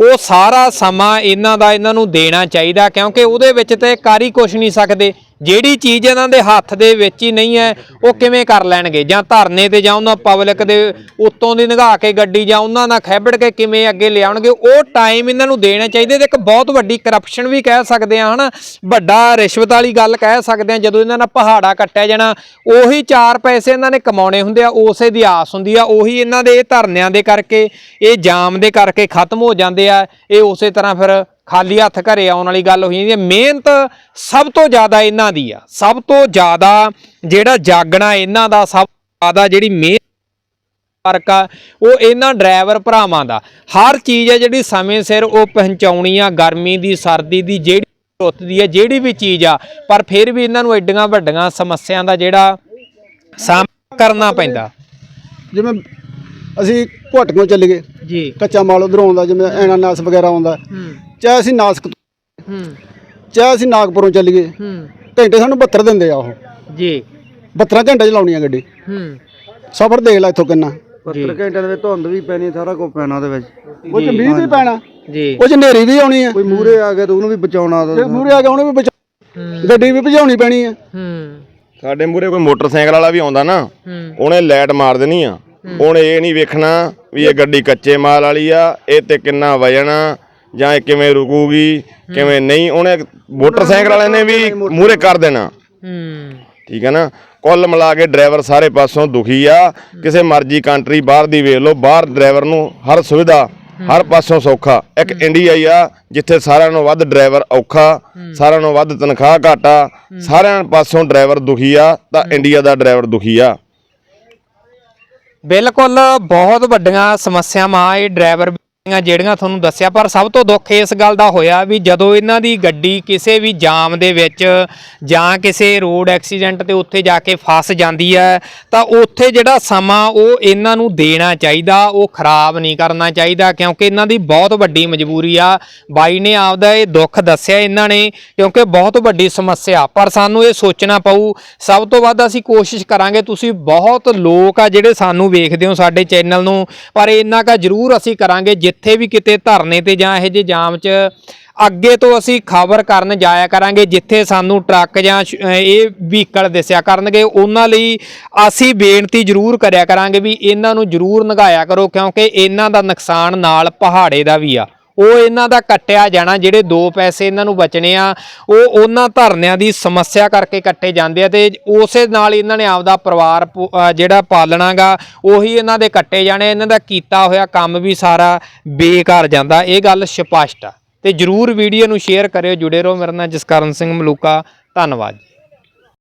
ਉਹ ਸਾਰਾ ਸਮਾਂ ਇਹਨਾਂ ਦਾ, ਇਹਨਾਂ ਨੂੰ ਦੇਣਾ ਚਾਹੀਦਾ, ਕਿਉਂਕਿ ਉਹਦੇ ਵਿੱਚ ਤੇ ਕਰ ਹੀ ਕੁਝ ਨਹੀਂ ਸਕਦੇ। ਜਿਹੜੀ ਚੀਜ਼ ਇਹਨਾਂ ਦੇ ਹੱਥ ਦੇ ਵਿੱਚ ਹੀ ਨਹੀਂ ਹੈ, ਉਹ ਕਿਵੇਂ ਕਰ ਲੈਣਗੇ? ਜਾਂ ਧਰਨੇ ਤੇ ਜਾਂ ਉਹਨਾਂ ਪਬਲਿਕ ਦੇ ਉੱਤੋਂ ਦੀ ਨਿਗਾਹ ਕੇ ਗੱਡੀ ਜਾਂ ਉਹਨਾਂ ਨਾਲ ਖੈਬੜ ਕੇ ਕਿਵੇਂ ਅੱਗੇ ਲਿਆਉਣਗੇ, ਉਹ ਟਾਈਮ ਇਹਨਾਂ ਨੂੰ ਦੇਣਾ ਚਾਹੀਦਾ ਤੇ ਇੱਕ ਬਹੁਤ ਵੱਡੀ ਕਰਪਸ਼ਨ ਵੀ ਕਹਿ ਸਕਦੇ ਆ ਹਨਾ? ਵੱਡਾ ਰਿਸ਼ਵਤ ਵਾਲੀ ਗੱਲ ਕਹਿ ਸਕਦੇ ਆ ਜਦੋਂ ਇਹਨਾਂ ਨਾਲ ਪਹਾੜਾ ਕੱਟਿਆ ਜਾਣਾ, ਉਹੀ ਚਾਰ ਪੈਸੇ ਇਹਨਾਂ ਨੇ ਕਮਾਉਣੇ ਹੁੰਦੇ ਆ, ਉਸੇ ਦੀ ਆਸ ਹੁੰਦੀ ਆ, ਉਹੀ ਇਹਨਾਂ ਦੇ ਧਰਨਿਆਂ ਦੇ ਕਰਕੇ, ਇਹ ਜਾਮ ਦੇ ਕਰਕੇ ਖਤਮ ਹੋ ਜਾਂਦੇ ਆ, ਇਹ ਉਸੇ ਤਰ੍ਹਾਂ ਫਿਰ ਖਾਲੀ ਹੱਥ ਘਰੇ ਆਉਣ ਵਾਲੀ ਗੱਲ ਹੋਈ ਜਾਂਦੀ ਹੈ। ਮਿਹਨਤ ਸਭ ਤੋਂ ਜ਼ਿਆਦਾ ਇਹਨਾਂ ਦੀ ਆ। ਸਭ ਤੋਂ ਜ਼ਿਆਦਾ ਜਿਹੜਾ ਜਾਗਣਾ ਇਹਨਾਂ ਦਾ, ਸਭ ਤੋਂ ਜ਼ਿਆਦਾ ਜਿਹੜੀ ਮਿਹਨਤ ਫ਼ਰਕ ਆ, ਉਹ ਇਹਨਾਂ ਡਰਾਈਵਰ ਭਰਾਵਾਂ ਦਾ। ਹਰ ਚੀਜ਼ ਹੈ ਜਿਹੜੀ ਸਮੇਂ ਸਿਰ ਉਹ ਪਹੁੰਚਾਉਣੀ ਆ, ਗਰਮੀ ਦੀ, ਸਰਦੀ ਦੀ, ਜਿਹੜੀ ਰੁੱਤ ਦੀ ਹੈ, ਜਿਹੜੀ ਵੀ ਚੀਜ਼ ਆ। ਪਰ ਫਿਰ ਵੀ ਇਹਨਾਂ ਨੂੰ ਐਡੀਆਂ ਵੱਡੀਆਂ ਸਮੱਸਿਆਵਾਂ ਦਾ ਜਿਹੜਾ ਸਾਹਮਣਾ ਕਰਨਾ ਪੈਂਦਾ। ਜਿਵੇਂ ਅਸੀਂ ਘੁੱਟ ਕੋਲ ਚੱਲੇ ਗਏ। ਜੀ। ਕੱਚਾ ਮਾਲ ਉਧਰੋਂ ਆਉਂਦਾ ਜਿਵੇਂ ਐਨਾਨਾਸ ਵਗੈਰਾ ਆਉਂਦਾ। ਹੂੰ। ਚਾਹੇ ਅਸੀਂ ਨਾਸਕ ਤੋਂ, ਹੂੰ। ਚਾਹੇ ਅਸੀਂ ਨਾਗਪੁਰੋਂ ਚੱਲੇ ਗਏ। ਹੂੰ। ਘੰਟੇ ਸਾਨੂੰ 72 ਦਿੰਦੇ ਆ ਉਹ। ਜੀ। 72 ਘੰਟੇ ਚਲਾਉਣੀ ਆ ਗੱਡੀ। ਹੂੰ। ਸਫ਼ਰ ਦੇਖ ਲੈ ਇੱਥੋਂ ਕਿੰਨਾ। 70 ਘੰਟਿਆਂ ਦੇ ਵਿੱਚ ਧੁੰਦ ਵੀ ਪੈਣੀ ਸਾਰਾ ਕੁਝ ਪੈਣਾ ਉਹਦੇ ਵਿੱਚ। ਉਹ ਚ ਮੀਂਹ ਵੀ ਪੈਣਾ। ਜੀ। ਉਹ ਚ ਹਨੇਰੀ ਵੀ ਆਉਣੀ ਆ। ਕੋਈ ਮੂਰੇ ਆ ਗਿਆ ਤਾਂ ਉਹਨੂੰ ਵੀ ਬਚਾਉਣਾ ਜੇ ਮੂਹਰੇ ਆ ਗਿਆ ਉਹਨੇ ਵੀ ਬਚਾ ਗੱਡੀ ਵੀ ਭਜਾਉਣੀ ਪੈਣੀ ਆ। ਹੂੰ। ਸਾਡੇ ਮੂਰੇ ਕੋਈ ਮੋਟਰਸਾਈਕਲ ਵਾਲਾ ਵੀ ਆਉਂਦਾ ਨਾ ਹੂੰ। ਉਹਨੇ ਲਾਈਟ ਮਾਰ ਦੇਣੀ ਆ। ਉਹਨੇ ਇਹ ਨਹੀਂ ਵੇਖਣਾ ਵੀ ਇਹ ਗੱਡੀ ਕੱਚੇ ਮਾਲ ਵਾਲੀ ਆ ਇਹ ਤੇ ਕਿੰਨਾ ਵਜਨ ਆ ਜਾਂ ਇਹ ਕਿਵੇਂ ਰੁਕੂਗੀ ਕਿਵੇਂ ਨਹੀਂ ਉਹਨੇ ਮੋਟਰਸਾਈਕਲ ਵਾਲੇ ਨੇ ਵੀ ਮੂਰੇ ਕਰ ਦੇਣਾ। ਹੂੰ। ਠੀਕ ਹੈ ਨਾ? ਕੁੱਲ ਮਿਲਾ ਕੇ ਡਰਾਈਵਰ ਸਾਰੇ ਪਾਸੋਂ ਦੁਖੀ ਆ। ਕਿਸੇ ਮਰਜ਼ੀ ਕੰਟਰੀ ਬਾਹਰ ਦੀ ਵੇਖ ਲਓ ਬਾਹਰ ਡਰਾਈਵਰ ਨੂੰ ਹਰ ਸੁਵਿਧਾ ਹਰ ਪਾਸੋਂ ਸੌਖਾ। ਇੱਕ ਇੰਡੀਆ ਹੀ ਆ ਜਿੱਥੇ ਸਾਰਿਆਂ ਨੂੰ ਵੱਧ ਡਰਾਈਵਰ ਔਖਾ ਸਾਰਿਆਂ ਨੂੰ ਵੱਧ ਤਨਖਾਹ ਘਾਟਾ ਸਾਰਿਆਂ ਪਾਸੋਂ ਡਰਾਈਵਰ ਦੁਖੀ ਆ ਤਾਂ ਇੰਡੀਆ ਦਾ ਡਰਾਈਵਰ ਦੁਖੀ ਆ। ਬਿਲਕੁਲ ਬਹੁਤ ਵੱਡੀਆਂ ਸਮੱਸਿਆਵਾਂ ਇਹ ਡਰਾਈਵਰ ਜਿਹੜੀਆਂ ਤੁਹਾਨੂੰ ਦੱਸਿਆ, ਪਰ ਸਭ ਤੋਂ ਦੁੱਖ ਇਸ ਗੱਲ ਦਾ ਹੋਇਆ ਵੀ ਜਦੋਂ ਇਹਨਾਂ ਦੀ ਗੱਡੀ ਕਿਸੇ ਵੀ ਜਾਮ ਦੇ ਵਿੱਚ ਜਾਂ ਕਿਸੇ ਰੋਡ ਐਕਸੀਡੈਂਟ ਤੇ ਉੱਥੇ ਜਾ ਕੇ ਫਸ ਜਾਂਦੀ ਹੈ, ਤਾਂ ਉੱਥੇ ਜਿਹੜਾ ਸਮਾਂ ਉਹ ਇਹਨਾਂ ਨੂੰ ਦੇਣਾ ਚਾਹੀਦਾ, ਉਹ ਖਰਾਬ ਨਹੀਂ ਕਰਨਾ ਚਾਹੀਦਾ, ਕਿਉਂਕਿ ਇਹਨਾਂ ਦੀ ਬਹੁਤ ਵੱਡੀ ਮਜਬੂਰੀ ਆ। ਬਾਈ ਨੇ ਆਪਦਾ ਇਹ ਦੁੱਖ ਦੱਸਿਆ ਇਹਨਾਂ ਨੇ, ਕਿਉਂਕਿ ਬਹੁਤ ਵੱਡੀ ਸਮੱਸਿਆ। ਪਰ ਸਾਨੂੰ ਇਹ ਸੋਚਣਾ ਪਊ, ਸਭ ਤੋਂ ਵੱਧ ਅਸੀਂ ਕੋਸ਼ਿਸ਼ ਕਰਾਂਗੇ, ਤੁਸੀਂ ਬਹੁਤ ਲੋਕ ਆ ਜਿਹੜੇ ਸਾਨੂੰ ਵੇਖਦੇ ਹੋ ਸਾਡੇ ਚੈਨਲ ਨੂੰ, ਪਰ ਇੰਨਾ ਕਾ ਜ਼ਰੂਰ ਅਸੀਂ ਕਰਾਂਗੇ ਜਿੱਥੇ ਵੀ ਕਿਤੇ ਧਰਨੇ ਤੇ ਜਾਂ ਇਹੋ ਜਿਹੇ ਜਾਮ 'ਚ ਅੱਗੇ ਤੋਂ ਅਸੀਂ ਖਬਰ ਕਰਨ ਜਾਇਆ ਕਰਾਂਗੇ, ਜਿੱਥੇ ਸਾਨੂੰ ਟਰੱਕ ਜਾਂ ਸ਼- ਇਹ ਵਹੀਕਲ ਦਿਸਿਆ ਕਰਨਗੇ, ਉਹਨਾਂ ਲਈ ਅਸੀਂ ਬੇਨਤੀ ਜ਼ਰੂਰ ਕਰਿਆ ਕਰਾਂਗੇ ਵੀ ਇਹਨਾਂ ਨੂੰ ਜ਼ਰੂਰ ਨਗਾਇਆ ਕਰੋ, ਕਿਉਂਕਿ ਇਹਨਾਂ ਦਾ ਨੁਕਸਾਨ ਨਾਲ ਪਹਾੜੇ ਦਾ ਵੀ ਆ। ਉਹ ਇਹਨਾਂ ਦਾ ਕੱਟਿਆ ਜਾਣਾ, ਜਿਹੜੇ ਦੋ ਪੈਸੇ ਇਹਨਾਂ ਨੂੰ ਬਚਣੇ ਆ, ਉਹ ਉਹਨਾਂ ਧਰਨਿਆਂ ਦੀ ਸਮੱਸਿਆ ਕਰਕੇ ਕੱਟੇ ਜਾਂਦੇ ਆ ਤੇ ਉਸੇ ਨਾਲ ਇਹਨਾਂ ਨੇ ਆਪਦਾ ਪਰਿਵਾਰ ਪੋ- ਅਹ ਜਿਹੜਾ ਪਾਲਣਾਗਾ, ਉਹੀ ਇਹਨਾਂ ਦੇ ਕੱਟੇ ਜਾਣੇ, ਇਹਨਾਂ ਦਾ ਕੀਤਾ ਹੋਇਆ ਕੰਮ ਵੀ ਸਾਰਾ ਬੇਕਾਰ ਜਾਂਦਾ। ਇਹ ਗੱਲ ਸਪਸ਼ਟ ਆ ਤੇ ਜਰੂਰ ਵੀਡੀਓ ਨੂੰ ਸ਼ੇਅਰ ਕਰਿਓ, ਜੁੜੇ ਰਹੋ ਮੇਰੇ ਨਾਲ ਜਸਕਰਨ ਸਿੰਘ ਮਲੂਕਾ, ਧੰਨਵਾਦ